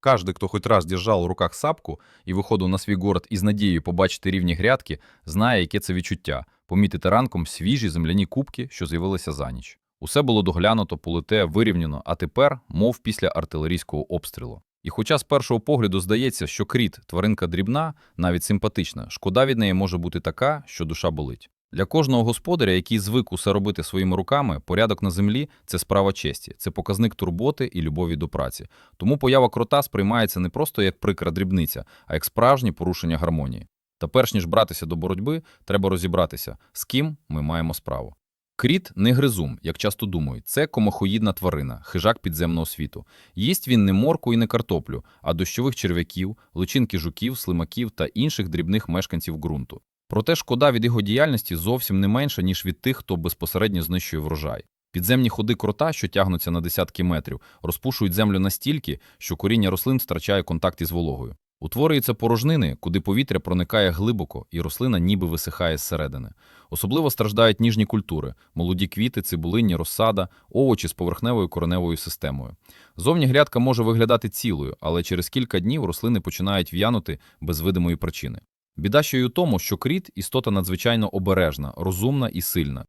Каждый, кто хоть раз держав у руках сапку і виходив на свій город із надією побачити рівні грядки, знає, яке це відчуття помітити ранком свіжі земляні кубки, що з'явилися за ніч. Усе було доглянуто, полите, вирівняно, а тепер, мов після артилерійського обстрілу. І хоча з першого погляду здається, що кріт тваринка дрібна, навіть симпатична, шкода від неї може бути така, що душа болить. Для кожного господаря, який звик усе робити своїми руками, порядок на землі це справа честі, це показник турботи і любові до праці. Тому поява крота сприймається не просто як прикра дрібниця, а як справжнє порушення гармонії. Та перш ніж братися до боротьби, треба розібратися, з ким ми маємо справу. Кріт не гризум, як часто думають, це комахоїдна тварина, хижак підземного світу. Їсть він не морку і не картоплю, а дощових черв'яків, личинки жуків, слимаків та інших дрібних мешканців ґрунту. Проте шкода від його діяльності зовсім не менша, ніж від тих, хто безпосередньо знищує врожай. Підземні ходи крота, що тягнуться на десятки метрів, розпушують землю настільки, що коріння рослин втрачає контакт із вологою. Утворюються порожнини, куди повітря проникає глибоко, і рослина ніби висихає зсередини. Особливо страждають ніжні культури – молоді квіти, цибулинні, розсада, овочі з поверхневою кореневою системою. Зовні грядка може виглядати цілою, але через кілька днів рослини починають в'янути без видимої причини. Біда ще й у тому, що кріт – істота надзвичайно обережна, розумна і сильна.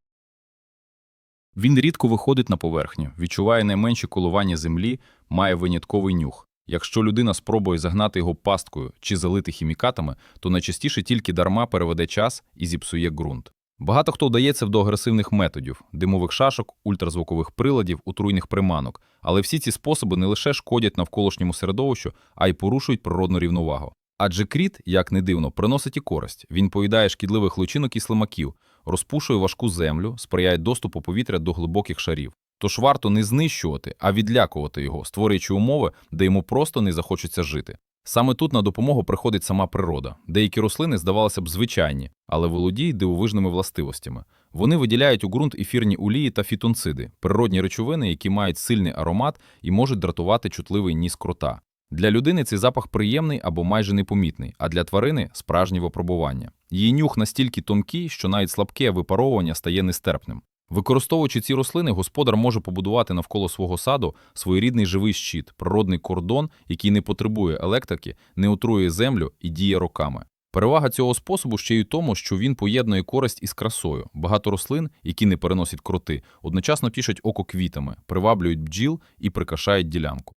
Він рідко виходить на поверхню, відчуває найменші коливання землі, має винятковий нюх. Якщо людина спробує загнати його пасткою чи залити хімікатами, то найчастіше тільки дарма переведе час і зіпсує ґрунт. Багато хто вдається до агресивних методів димових шашок, ультразвукових приладів, отруйних приманок, але всі ці способи не лише шкодять навколишньому середовищу, а й порушують природну рівновагу. Адже кріт, як не дивно, приносить і користь. Він поїдає шкідливих личинок і слимаків, розпушує важку землю, сприяє доступу повітря до глибоких шарів. Тож варто не знищувати, а відлякувати його, створюючи умови, де йому просто не захочеться жити. Саме тут на допомогу приходить сама природа. Деякі рослини здавалося б звичайні, але володіють дивовижними властивостями. Вони виділяють у ґрунт ефірні олії та фітонциди, природні речовини, які мають сильний аромат і можуть дратувати чутливий ніс крота. Для людини цей запах приємний або майже непомітний, а для тварини справжнє випробування. Її нюх настільки тонкий, що навіть слабке випаровування стає нестерпним. Використовуючи ці рослини, господар може побудувати навколо свого саду своєрідний живий щит, природний кордон, який не потребує електрики, не отрує землю і діє роками. Перевага цього способу ще й у тому, що він поєднує користь із красою. Багато рослин, які не переносять кроти, одночасно тішать око квітами, приваблюють бджіл і прикрашають ділянку.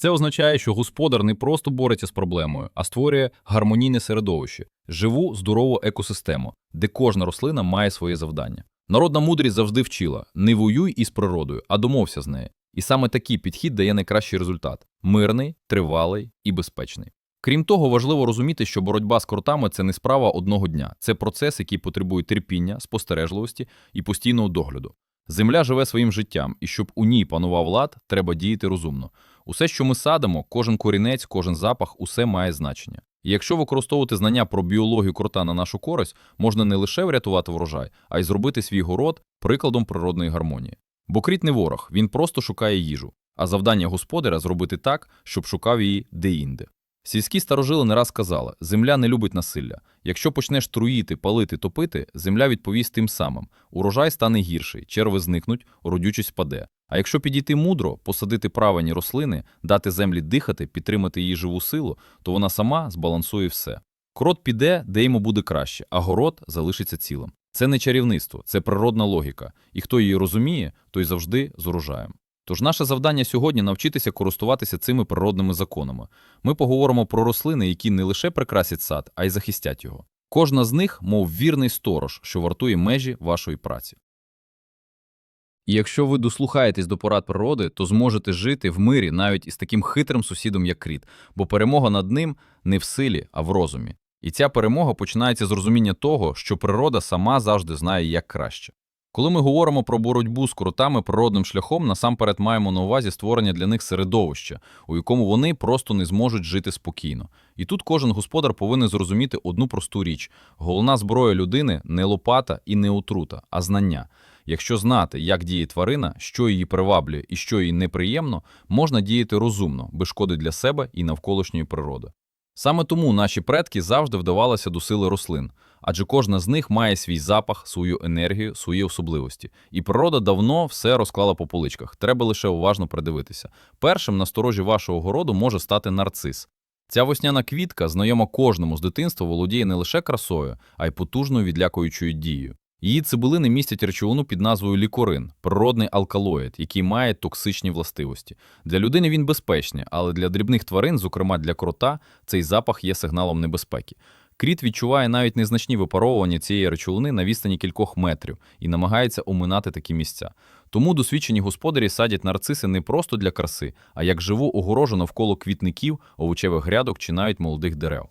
Це означає, що господар не просто бореться з проблемою, а створює гармонійне середовище, живу, здорову екосистему, де кожна рослина має своє завдання. Народна мудрість завжди вчила: не воюй із природою, а домовся з нею. І саме такий підхід дає найкращий результат мирний, тривалий і безпечний. Крім того, важливо розуміти, що боротьба з кротами це не справа одного дня, це процес, який потребує терпіння, спостережливості і постійного догляду. Земля живе своїм життям, і щоб у ній панував лад, треба діяти розумно. Усе, що ми садимо, кожен корінець, кожен запах, усе має значення. І якщо використовувати знання про біологію крота на нашу користь, можна не лише врятувати врожай, а й зробити свій город прикладом природної гармонії. Бо кріт не ворог, він просто шукає їжу, а завдання господаря зробити так, щоб шукав її де-інде. Сільські старожили не раз казали, земля не любить насилля. Якщо почнеш труїти, палити, топити, земля відповість тим самим. Урожай стане гірший, черви зникнуть, родючість спаде. А якщо підійти мудро, посадити правильні рослини, дати землі дихати, підтримати її живу силу, то вона сама збалансує все. Крот піде, де йому буде краще, а город залишиться цілим. Це не чарівництво, це природна логіка, і хто її розуміє, той завжди з урожаєм. Тож наше завдання сьогодні навчитися користуватися цими природними законами. Ми поговоримо про рослини, які не лише прикрасять сад, а й захистять його. Кожна з них, мов вірний сторож, що вартує межі вашої праці. І якщо ви дослухаєтесь до порад природи, то зможете жити в мирі навіть із таким хитрим сусідом, як кріт, бо перемога над ним не в силі, а в розумі. І ця перемога починається з розуміння того, що природа сама завжди знає, як краще. Коли ми говоримо про боротьбу з крутами природним шляхом, насамперед маємо на увазі створення для них середовища, у якому вони просто не зможуть жити спокійно. І тут кожен господар повинен зрозуміти одну просту річ: головна зброя людини не лопата і не отрута, а знання. Якщо знати, як діє тварина, що її приваблює і що їй неприємно, можна діяти розумно, без шкоди для себе і навколишньої природи. Саме тому наші предки завжди вдавалися до сили рослин, адже кожна з них має свій запах, свою енергію, свої особливості. І природа давно все розклала по поличках. Треба лише уважно придивитися. Першим на сторожі вашого городу може стати нарцис. Ця весняна квітка, знайома кожному з дитинства, володіє не лише красою, а й потужною відлякуючою дією. Її цибулини містять речовину під назвою лікорин, природний алкалоїд, який має токсичні властивості. Для людини він безпечний, але для дрібних тварин, зокрема для крота, цей запах є сигналом небезпеки. Кріт відчуває навіть незначні випаровування цієї речовини на відстані кількох метрів і намагається оминати такі місця. Тому досвідчені господарі садять нарциси не просто для краси, а як живу огорожу навколо квітників, овочевих грядок чи навіть молодих дерев.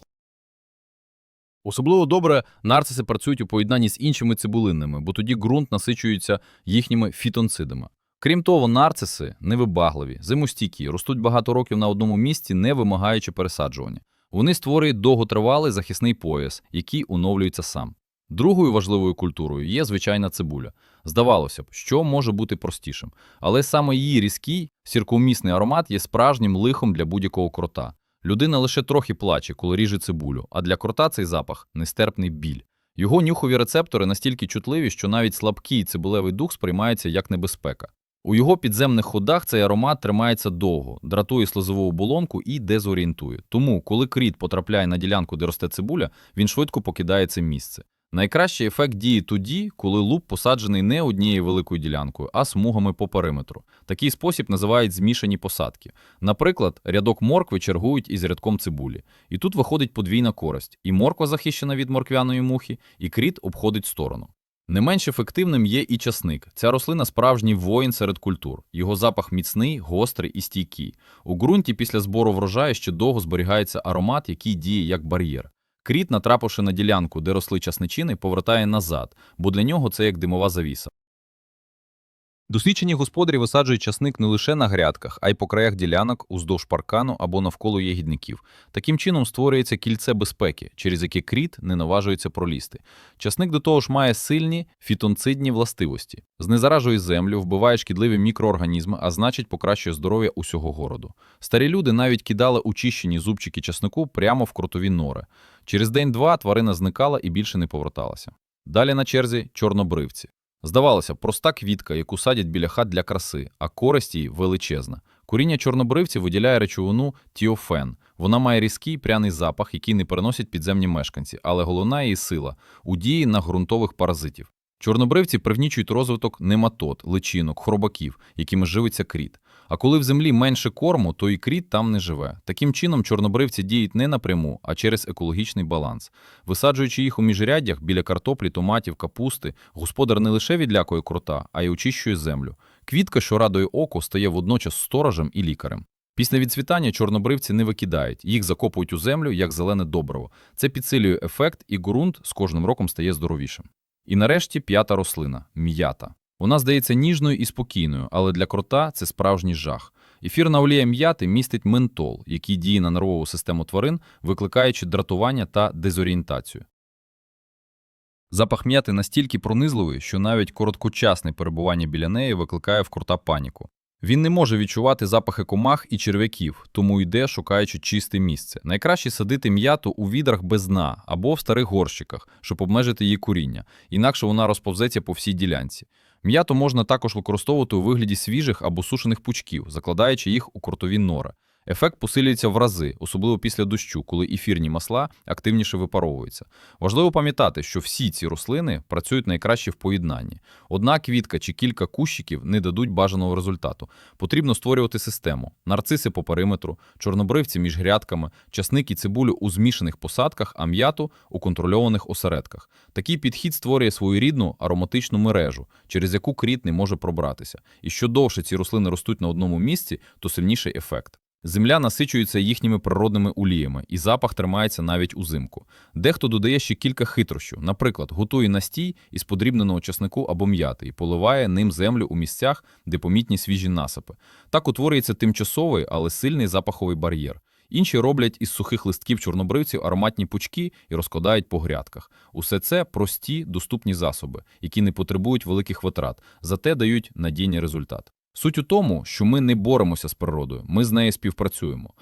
Особливо добре нарциси працюють у поєднанні з іншими цибулинами, бо тоді ґрунт насичується їхніми фітонцидами. Крім того, нарциси невибагливі, зимостійкі, ростуть багато років на одному місці, не вимагаючи пересаджування. Вони створюють довготривалий захисний пояс, який оновлюється сам. Другою важливою культурою є звичайна цибуля. Здавалося б, що може бути простішим, але саме її різкий, сіркомісний аромат є справжнім лихом для будь-якого крота. Людина лише трохи плаче, коли ріже цибулю, а для крота цей запах нестерпний біль. Його нюхові рецептори настільки чутливі, що навіть слабкий цибулевий дух сприймається як небезпека. У його підземних ходах цей аромат тримається довго, дратує слизову оболонку і дезорієнтує. Тому, коли кріт потрапляє на ділянку, де росте цибуля, він швидко покидає це місце. Найкращий ефект діє тоді, коли луп посаджений не однією великою ділянкою, а смугами по периметру. Такий спосіб називають змішані посадки. Наприклад, рядок моркви чергують із рядком цибулі. І тут виходить подвійна користь. І морква захищена від морквяної мухи, і кріт обходить сторону. Не менш ефективним є і часник. Ця рослина справжній воїн серед культур. Його запах міцний, гострий і стійкий. У ґрунті після збору врожаю ще довго зберігається аромат, який діє як бар'єр. Кріт, натрапивши на ділянку, де росли часничини, повертає назад, бо для нього це як димова завіса. Досвідчені господарі висаджують часник не лише на грядках, а й по краях ділянок, уздовж паркану або навколо ягідників. Таким чином створюється кільце безпеки, через яке кріт не наважується пролізти. Часник до того ж має сильні фітонцидні властивості. Знезаражує землю, вбиває шкідливі мікроорганізми, а значить покращує здоров'я усього городу. Старі люди навіть кидали очищені зубчики часнику прямо в кротові нори. Через день-два тварина зникала і більше не поверталася. Далі на черзі чорнобривці. Здавалося, проста квітка, яку садять біля хат для краси, а користь її величезна. Куріння чорнобривців виділяє речовину тіофен. Вона має різкий пряний запах, який не переносять підземні мешканці, але головна її сила у дії на ґрунтових паразитів. Чорнобривці привнічують розвиток нематод, личинок, хробаків, якими живиться кріт. А коли в землі менше корму, то і кріт там не живе. Таким чином, чорнобривці діють не напряму, а через екологічний баланс. Висаджуючи їх у міжряддях біля картоплі, томатів, капусти, господар не лише відлякує крота, а й очищує землю. Квітка, що радує око, стає водночас сторожем і лікарем. Після відцвітання чорнобривці не викидають, їх закопують у землю як зелене добриво. Це підсилює ефект, і ґрунт з кожним роком стає здоровішим. І нарешті п'ята рослина м'ята. Вона здається ніжною і спокійною, але для крота це справжній жах. Ефірна олія м'яти містить ментол, який діє на нервову систему тварин, викликаючи дратування та дезорієнтацію. Запах м'яти настільки пронизливий, що навіть короткочасне перебування біля неї викликає в крота паніку. Він не може відчувати запахи комах і черв'яків, тому йде, шукаючи чисте місце. Найкраще садити м'яту у відрах без дна або в старих горщиках, щоб обмежити її куріння, інакше вона розповзеться по всій ділянці. М'яту можна також використовувати у вигляді свіжих або сушених пучків, закладаючи їх у кортові нори. Ефект посилюється в рази, особливо після дощу, коли ефірні масла активніше випаровуються. Важливо пам'ятати, що всі ці рослини працюють найкраще в поєднанні. Одна квітка чи кілька кущиків не дадуть бажаного результату. Потрібно створювати систему: нарциси по периметру, чорнобривці між грядками, часник і цибулю у змішаних посадках, а м'яту у контрольованих осередках. Такий підхід створює свою рідну ароматичну мережу, через яку кріт не може пробратися. І що довше ці рослини ростуть на одному місці, то сильніший ефект. Земля насичується їхніми природними оліями, і запах тримається навіть узимку. Дехто додає ще кілька хитрощів, наприклад, готує настій із подрібненого часнику або м'яти і поливає ним землю у місцях, де помітні свіжі насипи. Так утворюється тимчасовий, але сильний запаховий бар'єр. Інші роблять із сухих листків чорнобривців ароматні пучки і розкладають по грядках. Усе це прості, доступні засоби, які не потребують великих витрат, зате дають надійний результат. Суть у тому, що ми не боремося з природою, ми з нею співпрацюємо.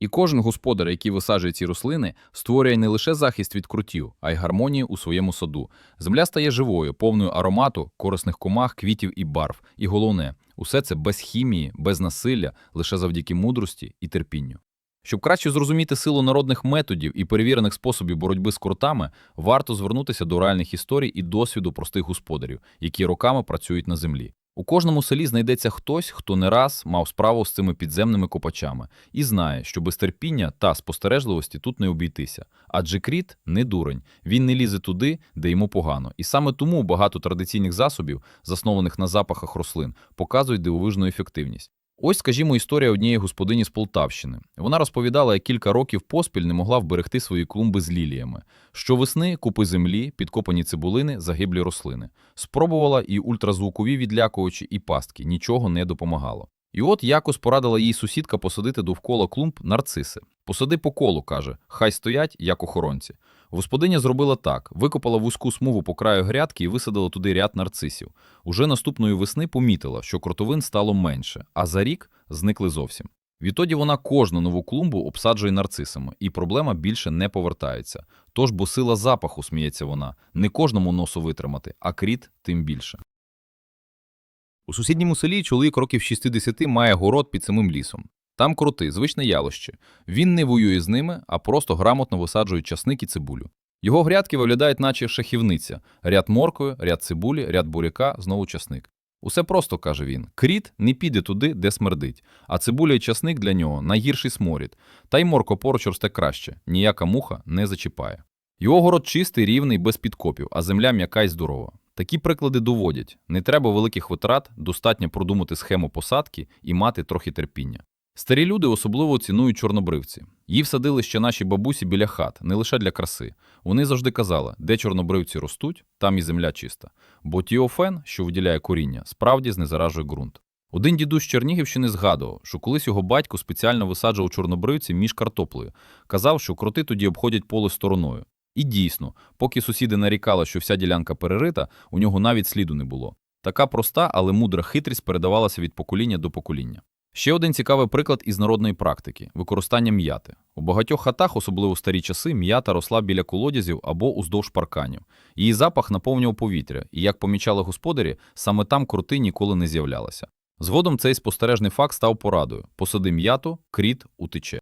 І кожен господар, який висаджує ці рослини, створює не лише захист від крутів, а й гармонію у своєму саду. Земля стає живою, повною аромату, корисних комах, квітів і барв. І головне, усе це без хімії, без насилля, лише завдяки мудрості і терпінню. Щоб краще зрозуміти силу народних методів і перевірених способів боротьби з кротами, варто звернутися до реальних історій і досвіду простих господарів, які роками працюють на землі. У кожному селі знайдеться хтось, хто не раз мав справу з цими підземними копачами, і знає, що без терпіння та спостережливості тут не обійтися. Адже кріт не дурень, він не лізе туди, де йому погано. І саме тому багато традиційних засобів, заснованих на запахах рослин, показують дивовижну ефективність. Ось, скажімо, історія однієї господині з Полтавщини. Вона розповідала, як кілька років поспіль не могла вберегти свої клумби з ліліями. Щовесни купи землі, підкопані цибулини, загиблі рослини. Спробувала і ультразвукові відлякувачі, і пастки. Нічого не допомагало. І от якось порадила їй сусідка посадити довкола клумб нарциси. Посади по колу, каже, хай стоять, як охоронці. Господиня зробила так: викопала вузьку смугу по краю грядки і висадила туди ряд нарцисів. Уже наступної весни помітила, що кротовин стало менше, а за рік зникли зовсім. Відтоді вона кожну нову клумбу обсаджує нарцисами, і проблема більше не повертається. Тож, бо сила запаху, сміється вона, не кожному носу витримати, а кріт тим більше. У сусідньому селі чоловік років 60 має город під самим лісом. Там крути, звичне ялище. Він не воює з ними, а просто грамотно висаджує часник і цибулю. Його грядки виглядають, наче шахівниця: ряд моркви, ряд цибулі, ряд буряка, знову часник. Усе просто, каже він. Кріт не піде туди, де смердить, а цибуля і часник для нього найгірший сморід. Та й морко поруч росте краще, ніяка муха не зачіпає. Його город чистий, рівний, без підкопів, а земля м'яка й здорова. Такі приклади доводять: не треба великих витрат, достатньо продумати схему посадки і мати трохи терпіння. Старі люди особливо цінують чорнобривці. Її всадили ще наші бабусі біля хат, не лише для краси. Вони завжди казали, де чорнобривці ростуть, там і земля чиста. Бо тіофен, що виділяє коріння, справді знезаражує ґрунт. Один дідусь Чернігівщини згадував, що колись його батько спеціально висаджував чорнобривці між картоплею. Казав, що кроти тоді обходять поле стороною. І дійсно, поки сусіди нарікали, що вся ділянка перерита, у нього навіть сліду не було. Така проста, але мудра хитрість передавалася від покоління до покоління. Ще один цікавий приклад із народної практики використання м'яти. У багатьох хатах, особливо в старі часи, м'ята росла біля колодязів або уздовж парканів. Її запах наповнював повітря, і, як помічали господарі, саме там крути ніколи не з'являлися. Згодом цей спостережний факт став порадою: посади м'яту, кріт утече.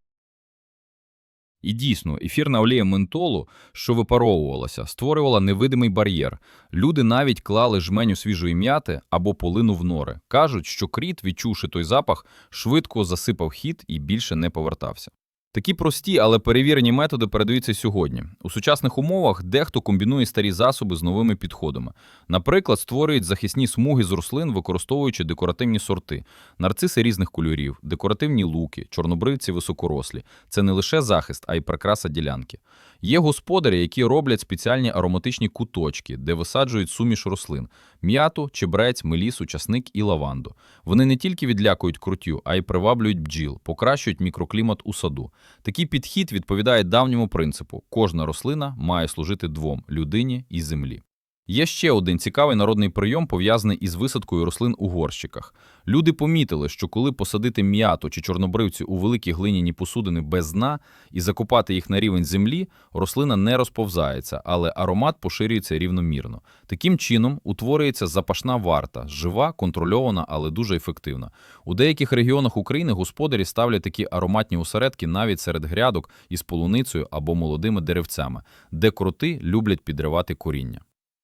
І дійсно, ефірна олія ментолу, що випаровувалася, створювала невидимий бар'єр. Люди навіть клали жменю свіжої м'яти або полину в нори. Кажуть, що кріт, відчувши той запах, швидко засипав хід і більше не повертався. Такі прості, але перевірені методи передаються сьогодні. У сучасних умовах дехто комбінує старі засоби з новими підходами. Наприклад, створюють захисні смуги з рослин, використовуючи декоративні сорти, нарциси різних кольорів, декоративні луки, чорнобривці високорослі. Це не лише захист, а й прикраса ділянки. Є господарі, які роблять спеціальні ароматичні куточки, де висаджують суміш рослин: м'яту, чебрець, мелісу, часник і лаванду. Вони не тільки відлякують крутю, а й приваблюють бджіл, покращують мікроклімат у саду. Такий підхід відповідає давньому принципу: кожна рослина має служити двом людині і землі. Є ще один цікавий народний прийом, пов'язаний із висадкою рослин у горщиках. Люди помітили, що коли посадити м'яту чи чорнобривці у великі глиняні посудини без дна і закопати їх на рівень землі, рослина не розповзається, але аромат поширюється рівномірно. Таким чином утворюється запашна варта, жива, контрольована, але дуже ефективна. У деяких регіонах України господарі ставлять такі ароматні осередки навіть серед грядок із полуницею або молодими деревцями, де кроти люблять підривати коріння.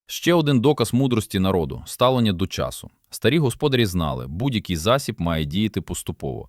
Ще один доказ мудрості народу ставлення до часу. Старі господарі знали, будь-який засіб має діяти поступово.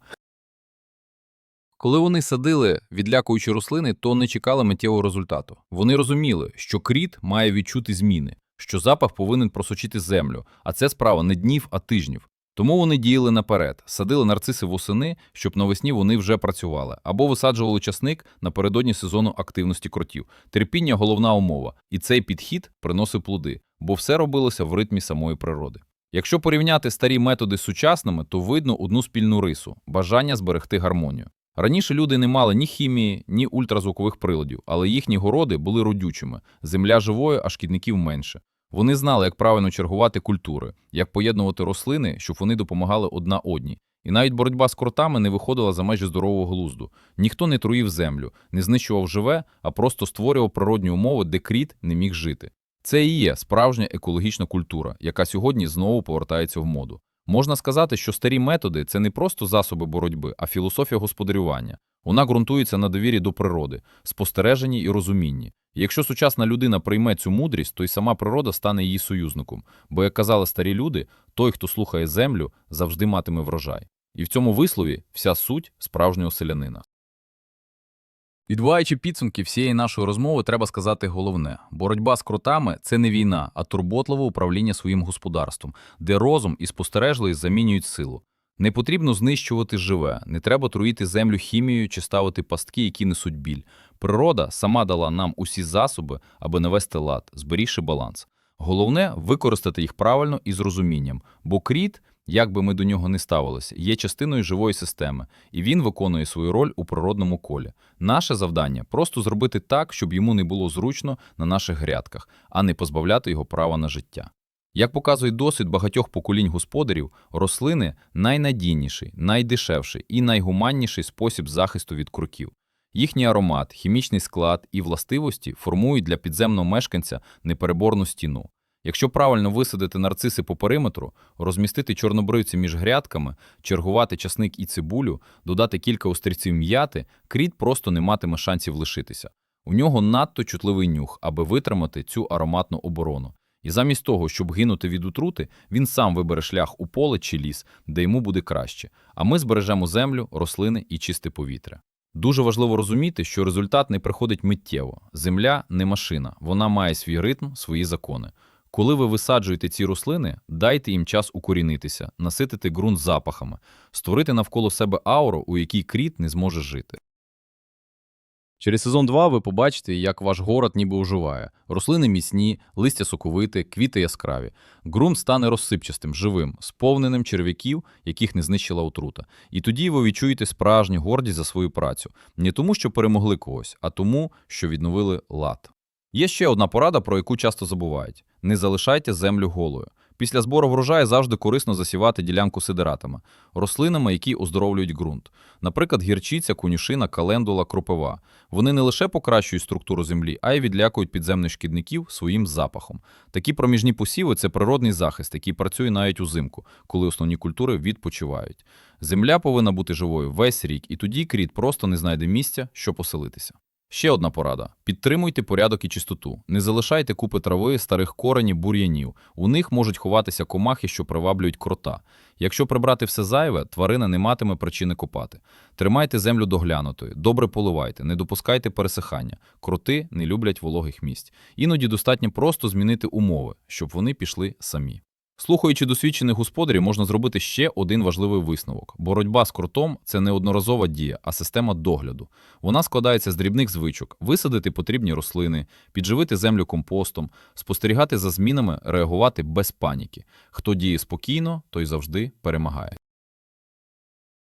Коли вони садили, відлякуючи рослини, то не чекали миттєвого результату. Вони розуміли, що кріт має відчути зміни, що запах повинен просочити землю, а це справа не днів, а тижнів. Тому вони діяли наперед, садили нарциси восени, щоб навесні вони вже працювали, або висаджували часник напередодні сезону активності кротів. Терпіння головна умова, і цей підхід приносив плоди, бо все робилося в ритмі самої природи. Якщо порівняти старі методи з сучасними, то видно одну спільну рису бажання зберегти гармонію. Раніше люди не мали ні хімії, ні ультразвукових приладів, але їхні городи були родючими, земля живою, а шкідників менше. Вони знали, як правильно чергувати культури, як поєднувати рослини, щоб вони допомагали одна одній. І навіть боротьба з кротами не виходила за межі здорового глузду. Ніхто не труїв землю, не знищував живе, а просто створював природні умови, де кріт не міг жити. Це і є справжня екологічна культура, яка сьогодні знову повертається в моду. Можна сказати, що старі методи це не просто засоби боротьби, а філософія господарювання. Вона ґрунтується на довірі до природи, спостереженні і розумінні. Якщо сучасна людина прийме цю мудрість, то й сама природа стане її союзником. Бо, як казали старі люди, той, хто слухає землю, завжди матиме врожай. І в цьому вислові вся суть справжнього селянина. Відбуваючи підсумки всієї нашої розмови, треба сказати головне: боротьба з кротами це не війна, а турботливе управління своїм господарством, де розум і спостережливість замінюють силу. Не потрібно знищувати живе, не треба труїти землю хімією чи ставити пастки, які несуть біль. Природа сама дала нам усі засоби, аби навести лад, зберігши баланс. Головне використати їх правильно і з розумінням, бо кріт, як би ми до нього не ставилися, є частиною живої системи, і він виконує свою роль у природному колі. Наше завдання просто зробити так, щоб йому не було зручно на наших грядках, а не позбавляти його права на життя. Як показує досвід багатьох поколінь господарів, рослини найнадійніший, найдешевший і найгуманніший спосіб захисту від кроків. Їхній аромат, хімічний склад і властивості формують для підземного мешканця непереборну стіну. Якщо правильно висадити нарциси по периметру, розмістити чорнобривці між грядками, чергувати часник і цибулю, додати кілька острівців м'яти, кріт просто не матиме шансів лишитися. У нього надто чутливий нюх, аби витримати цю ароматну оборону. І замість того, щоб гинути від отрути, він сам вибере шлях у поле чи ліс, де йому буде краще. А ми збережемо землю, рослини і чисте повітря. Дуже важливо розуміти, що результат не приходить миттєво. Земля не машина, вона має свій ритм, свої закони. Коли ви висаджуєте ці рослини, дайте їм час укорінитися, наситити ґрунт запахами, створити навколо себе ауру, у якій кріт не зможе жити. Через сезон 2 ви побачите, як ваш город ніби оживає. Рослини міцні, листя соковите, квіти яскраві. Ґрунт стане розсипчастим, живим, сповненим черв'яків, яких не знищила отрута. І тоді ви відчуєте справжню гордість за свою працю. Не тому, що перемогли когось, а тому, що відновили лад. Є ще одна порада, про яку часто забувають: не залишайте землю голою. Після збору врожаю завжди корисно засівати ділянку сидератами, рослинами, які оздоровлюють ґрунт. Наприклад, гірчиця, конюшина, календула, кропива. Вони не лише покращують структуру землі, а й відлякують підземних шкідників своїм запахом. Такі проміжні посіви це природний захист, який працює навіть узимку, коли основні культури відпочивають. Земля повинна бути живою весь рік, і тоді кріт просто не знайде місця, що поселитися. Ще одна порада: підтримуйте порядок і чистоту. Не залишайте купи трави, старих коренів, бур'янів. У них можуть ховатися комахи, що приваблюють крота. Якщо прибрати все зайве, тварина не матиме причини копати. Тримайте землю доглянутою, добре поливайте, не допускайте пересихання. Кроти не люблять вологих місць. Іноді достатньо просто змінити умови, щоб вони пішли самі. Слухаючи досвідчених господарів, можна зробити ще один важливий висновок: боротьба з кротом це не одноразова дія, а система догляду. Вона складається з дрібних звичок: висадити потрібні рослини, підживити землю компостом, спостерігати за змінами, реагувати без паніки. Хто діє спокійно, той завжди перемагає.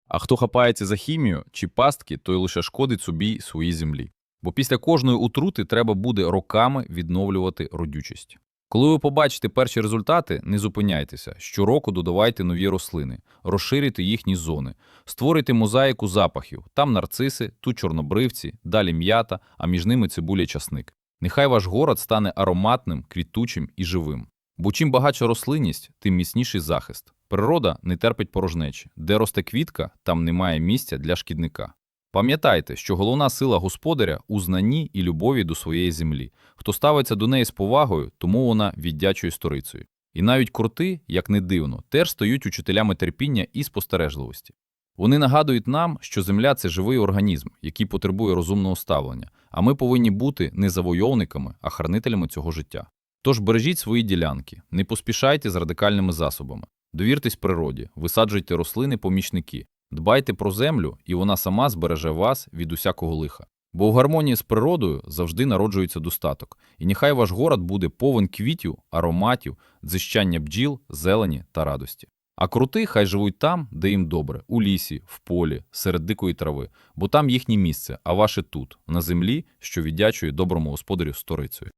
А хто хапається за хімію чи пастки, той лише шкодить собі й своїй землі. Бо після кожної утрути треба буде роками відновлювати родючість. Коли ви побачите перші результати, не зупиняйтеся. Щороку додавайте нові рослини, розширюйте їхні зони, створюйте мозаїку запахів. Там нарциси, тут чорнобривці, далі м'ята, а між ними цибуля часник. Нехай ваш город стане ароматним, квітучим і живим. Бо чим багатша рослинність, тим міцніший захист. Природа не терпить порожнечі. Де росте квітка, там немає місця для шкідника. Пам'ятайте, що головна сила господаря у знанні і любові до своєї землі. Хто ставиться до неї з повагою, тому вона віддячує сторицею. І навіть кроти, як не дивно, теж стають учителями терпіння і спостережливості. Вони нагадують нам, що земля це живий організм, який потребує розумного ставлення, а ми повинні бути не завойовниками, а хранителями цього життя. Тож бережіть свої ділянки, не поспішайте з радикальними засобами, довіртесь природі, висаджуйте рослини-помічники, дбайте про землю, і вона сама збереже вас від усякого лиха. Бо в гармонії з природою завжди народжується достаток, і нехай ваш город буде повен квітів, ароматів, дзищання бджіл, зелені та радості. А крути хай живуть там, де їм добре, у лісі, в полі, серед дикої трави, бо там їхнє місце, а ваше тут, на землі, що віддячує доброму господарю сторицею.